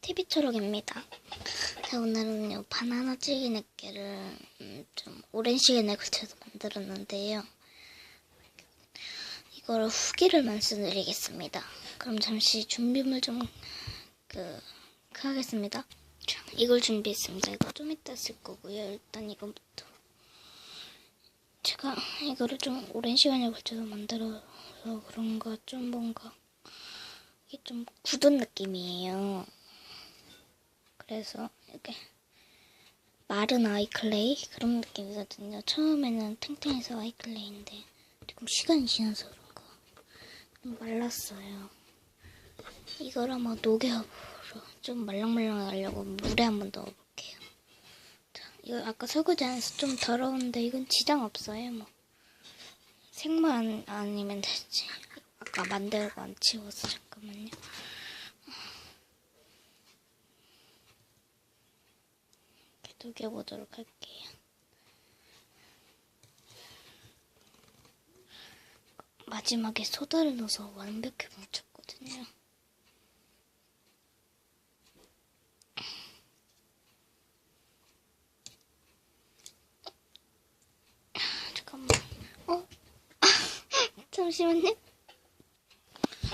TV 초록입니다. 자, 오늘은요, 바나나 찌개넷게를 음, 좀 오랜 시간에 걸쳐서 만들었는데요. 이거를 후기를 말씀드리겠습니다. 그럼 잠시 준비물 좀, 그, 하겠습니다. 자, 이걸 준비했습니다. 이거 좀 이따 쓸 거고요. 일단 이거부터. 제가 이거를 좀 오랜 시간에 걸쳐서 만들어서 그런가 좀 뭔가 이게 좀 굳은 느낌이에요. 그래서 이렇게 마른 아이클레이 그런 느낌이거든요. 처음에는 탱탱해서 아이클레이인데 조금 시간이 지나서 그런가 좀 말랐어요. 이걸 한번 녹여보러 좀 말랑말랑하려고 물에 한번 넣어볼게요. 자, 이거 아까 설거지 안 해서 좀 더러운데 이건 지장 없어요. 뭐 색만 아니면 되지. 아까 만들고 안 치워서 잠깐만요. 이렇게 녹여보도록 할게요. 마지막에 소다를 넣어서 완벽히 뭉쳤거든요. 잠깐만. 어? 잠시만요.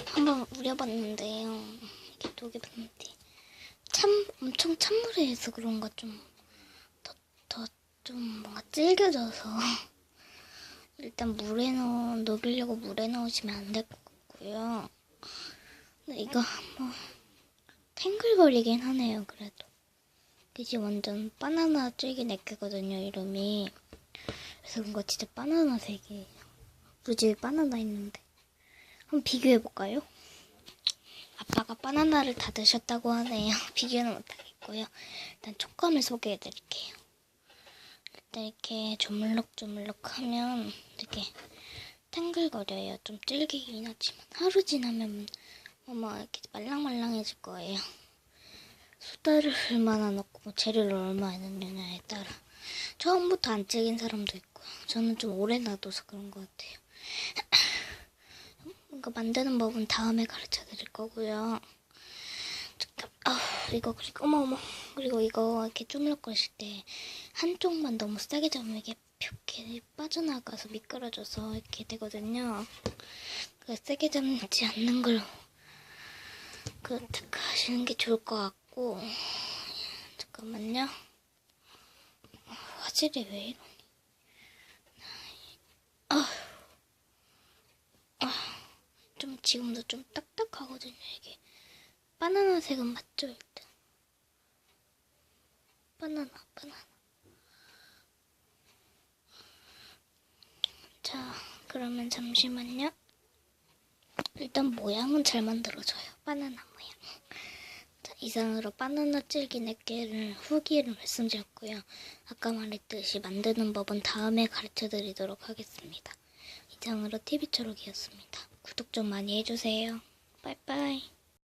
한번 우려봤는데요. 이게 녹여봤는데 참 엄청 찬물에 해서 그런가 좀 좀 뭔가 질겨져서 일단 물에 넣어 녹이려고 물에 넣으시면 안 될 것 같고요. 근데 이거 뭐 탱글거리긴 하네요. 그래도 이게 완전 바나나 쫄기 내게거든요. 이름이 그래서 그거 진짜 바나나 색이에요. 우리 집에 바나나 있는데 한번 비교해 볼까요? 아빠가 바나나를 다 드셨다고 하네요. 비교는 못하겠고요. 일단 촉감을 소개해 드릴게요. 일단 이렇게 조물럭조물럭 하면 이렇게 탱글거려요. 좀 질기긴 하지만 하루 지나면 아마 이렇게 말랑말랑해질 거예요. 소다를 얼마나 넣고 뭐 재료를 얼마나 넣느냐에 따라 처음부터 안 질긴 사람도 있고요. 저는 좀 오래 놔둬서 그런 것 같아요. 이거 만드는 법은 다음에 가르쳐 드릴 거고요. 아, 이거 그리고 어머 어머 그리고 이거 이렇게 주물럭거리실 때 한쪽만 너무 세게 잡으면 이게 이렇게 빠져나가서 미끄러져서 이렇게 되거든요. 그 세게 잡지 않는 걸로 그 택하시는 게 좋을 것 같고 잠깐만요. 화질이 왜 이러니? 아. 좀 지금도 좀 딱딱하거든요 이게 바나나 색은 맞죠 일단? 바나나 바나나. 자 그러면 잠시만요. 일단 모양은 잘 만들어져요. 바나나 모양. 자 이상으로 바나나 찔기 넷개를 후기를 말씀드렸고요. 아까 말했듯이 만드는 법은 다음에 가르쳐 드리도록 하겠습니다. 이상으로 TV초록이었습니다. 구독 좀 많이 해주세요. 빠이빠이.